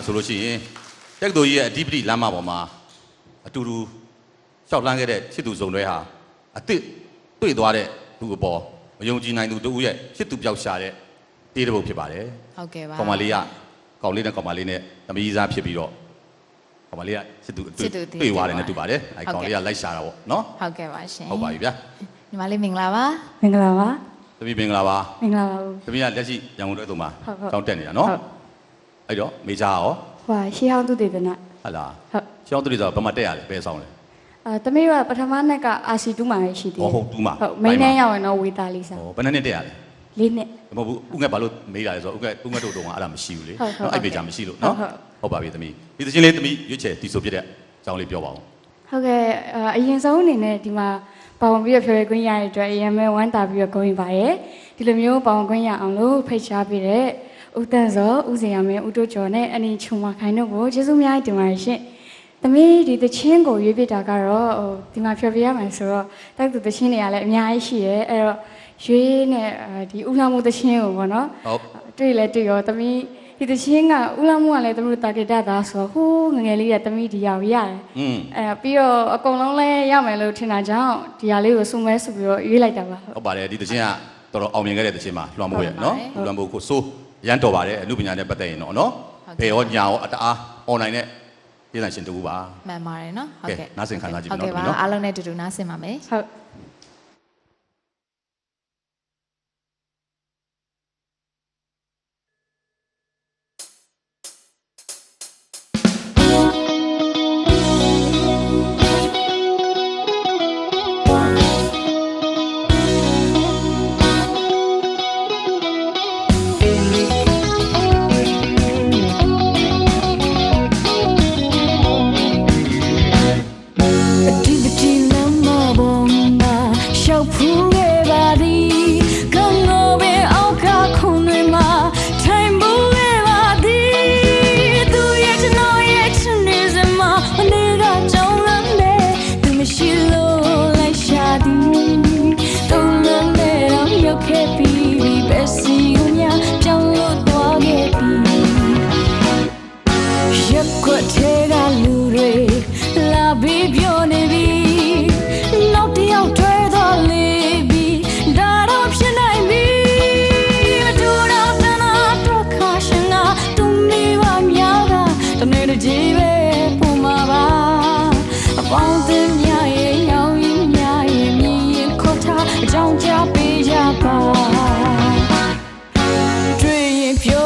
။ဆိုလို့ရှိရင်တက္ကသိုလ်ကြီးရဲ့အဓိပတိလမ်းမပေါ်မှာအတူတူရှောက်လှမ်းခဲ့တဲ့ချစ်သူစုံတွဲဟာအစ်စ်တွေ့သွားတဲ့သူအပေါ်မယုံကြည်နိုင်သူတို့ရဲ့ချစ်သူပျောက်ရှာတဲ့တေးတစ်ပုတ်ဖြစ်ပါတယ်ဟုတ်ကဲ့ပါ။ကောင်မလေးကကောင်လေးနဲ့ကောင်မလေးနဲ့သမီးစားဖြစ်ပြီးတော့ကောင်မလေးကချစ်သူအတွေ့တွေ့သွားတယ်နဲ့တူပါတယ်။အဲကောင်လေးကလိုက်ရှာတာပေါ့နော်ဟုတ်ကဲ့ပါရှင်။ဟုတ်ပါပြီဗျာညီမလေးမင်္ဂလာပါမင်္ဂလာပါ။သမီးမင်္ဂလာပါမင်္ဂလာပါဘူး။သမီးကလက်ရှိရန်ကုန်တက္ကသိုလ်မှာဟုတ်ဟုတ်ကျောင်းတက်နေတာနော်ဟုတ်။ အဲ့တော့မေဂျာရောဟွာရှေးဟောင်းသူတေသနာဟတ်လားဟုတ်။ကျောင်းသူတွေဆိုတော့ဘာမှတက်ရလဲဘယ်ဆောင်လဲအဲတမေကပထမနှစ်က RC2 မှာပဲရှိသေးဟောဟုတ်တူးမှာဟုတ်မိန်းနဲ့ရောက်ရင်တော့ဝေတာလေး။စားဟောဘယ်နှစ်နှစ်တက်ရလဲလေးနှစ်မဟုတ်ဘူးဥငှက်ဘာလို့မေးတာလဲဆိုတော့ဥငှက်ဥငှက်တို့တုံးကအဲ့ဒါမရှိဘူးလေဟုတ်ဟုတ်အဲ့မေဂျာမရှိလို့နော်ဟုတ်ဟုတ်ပါပြီသမီးဒီသချင်းလေးသမီးရွေးချယ်တီဆိုပြတဲ့အကြောင်းလေးပြောပါဦးဟုတ်ကဲ့အာအရင်ဆုံးအနေနဲ့ဒီမှာပါဝင်ပြီးတော့ဖျော်ရခွင့်ရတဲ့အတွက်အရင်ပဲဝမ်းတာပြီးတော့ဂုဏ်ယူပါရယ်ဒီလိုမျိုးပါဝင်ခွင့်ရအောင်လို့ဖိတ်ကြားပေးတဲ့ ဦးတန်းစောဦးစင်ရမင်းဦးတို့ကျော်နဲ့အနင်ချုံမခိုင်တို့ကိုကျေးဇူးအများကြီးတင်ပါတယ်ရှင်သမီးဒီတချင်းကိုရွေးပြတာကတော့ဟိုဒီမှာဖျော်ပြရမယ်ဆိုတော့တိုက်သူတချင်းတွေကလည်းအများကြီးရှိရဲအဲ့တော့ရွေးနဲ့အာဒီဦးလှမှုတချင်းကိုပေါ့နော်ဟုတ်တွေ့လဲတွေ့ရောသမီးဒီတချင်းကဦးလှမှုကလည်းသမီးတို့တာဂက်တာသားဆိုတော့ဟိုးငယ်ငယ်လေးကသမီးဒီရောက်ရတယ်อืมအဲပြီးတော့အကုန်လုံးလဲရမယ်လို့ထင်တာကြောင့်ဒီဟာလေးကိုစုံမဲဆိုပြီးတော့ရွေးလိုက်တာပါဟုတ်ဟုတ်ပါတယ်ဒီသချင်းကတော်တော်အောင်မြင်ခဲ့တဲ့သချင်းပါလွှမ်းမိုးရဲ့နော်ဟုတ်လွှမ်းမိုးကိုစိုး ရမ်းတော်ပါတယ်အမှုပညာနဲ့ပတ်သက်ရင်တော့နော်ဟုတ်ဘယ်ရောညာရောအတအား online နဲ့ပြည်ဆိုင်ရှင်တူပါမှန်ပါတယ်နော်ဟုတ်ကဲ့ကဲနားဆင်ခံစားကြည့်ဟုတ်နော်ကဲ့ပါဒီနော်အားလုံးနဲ့အတူတူနားဆင်ပါမယ်ဟုတ်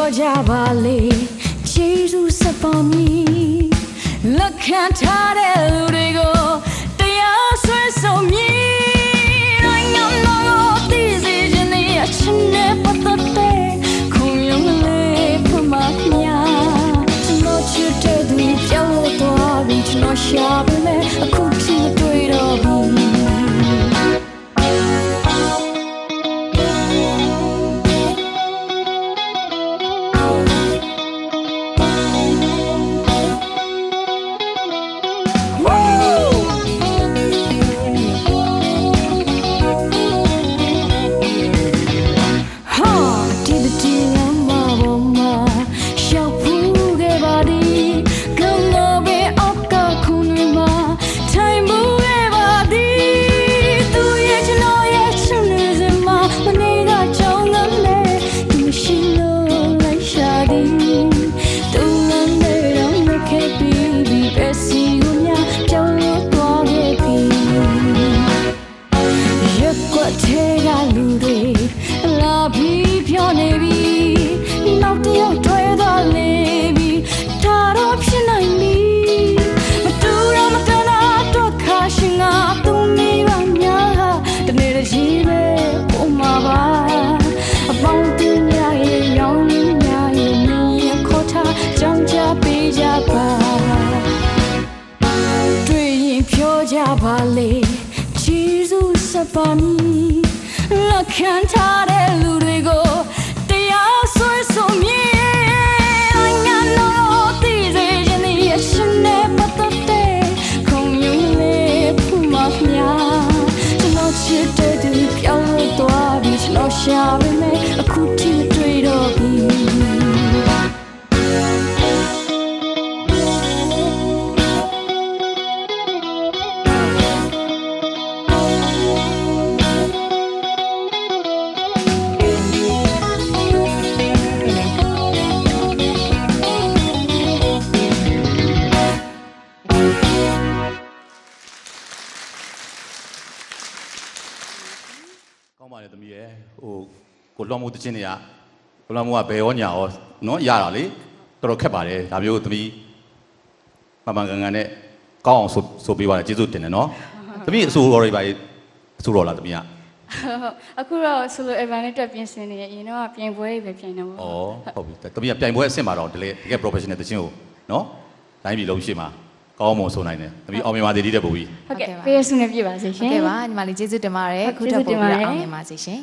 ရင်ပြောကြပါလေဂျေ ည်လက် ဟိုကိုလွှမ်းမိုးတခြင်းတွေကကိုလွှမ်းမိုးကဘယ်ရောညာရောနော်ရတာလေတော်တော်ခက်ပါတယ်ဒါမျိုးသမီးမမန်ကန်ကန်နဲ့ကောင်းအောင်ဆိုဆိုပေးပါလေကျေးဇူးတင်တယ်နော်သမီးအဆိုတော်တွေပါအဆိုတော်လားသမီးကအခုတော့ solo event လေးတက်ပြင်ဆင်နေရအရင်တော့ပြင်ပွဲတွေပဲပြင်နေပါဩဟုတ်ပြီသမီးကပြိုင်ပွဲအဆင့်မှာတော့တကယ်တကယ် professional တခြင်းကိုနော်တိုင်းပြည်လုံးရှိမှာ ကောင်းမွန်ဆိုနိုင်တယ်သမီးအောင်မြင်ပါသေးတဲ့ပုံကြီးဟုတ်ကဲ့ပေးရဆုနဲ့ပြပါစေရှင်ဟုတ်ကဲ့ပါညီမလေးကျေးဇူးတင်ပါတယ်ဟုတ်ခုထပ်ပို့ပြီးကျေးဇူးတင်ပါတယ်တော့အောင်မြင်ပါစေရှင်